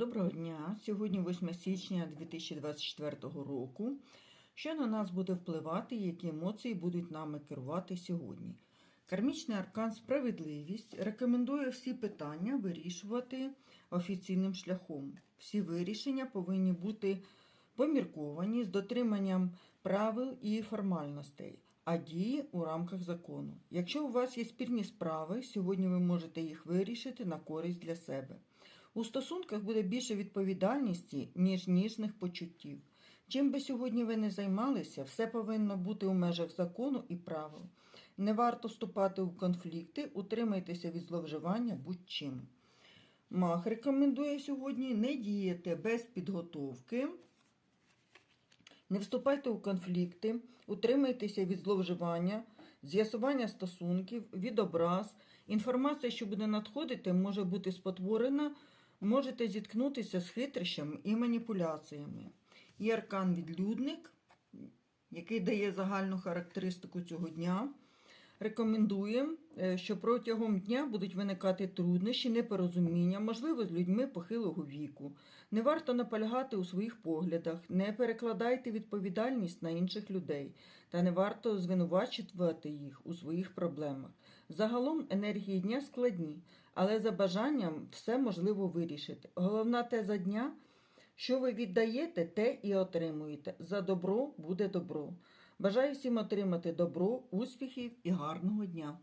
Доброго дня! Сьогодні 8 січня 2024 року. Що на нас буде впливати, які емоції будуть нами керувати сьогодні? Кармічний аркан Справедливість рекомендує всі питання вирішувати офіційним шляхом. Всі вирішення повинні бути помірковані з дотриманням правил і формальностей, а дії у рамках закону. Якщо у вас є спірні справи, сьогодні ви можете їх вирішити на користь для себе. У стосунках буде більше відповідальності, ніж ніжних почуттів. Чим би сьогодні ви не займалися, все повинно бути у межах закону і правил. Не варто вступати у конфлікти, утримайтеся від зловживання будь-чим. Мах рекомендує сьогодні не діяти без підготовки. Не вступайте у конфлікти, утримайтеся від зловживання, з'ясування стосунків, від образ. Інформація, що буде надходити, може бути спотворена, можете зіткнутися з хитрощами і маніпуляціями. І аркан відлюдник, який дає загальну характеристику цього дня. Рекомендує, е, що протягом дня будуть виникати труднощі, непорозуміння, можливо, з людьми похилого віку. Не варто наполягати у своїх поглядах, не перекладайте відповідальність на інших людей, та не варто звинувачувати їх у своїх проблемах. Загалом енергії дня складні, але за бажанням все можливо вирішити. Головна теза дня. Що ви віддаєте, те і отримуєте. За добро буде добро. Бажаю всім отримати добро, успіхів і гарного дня!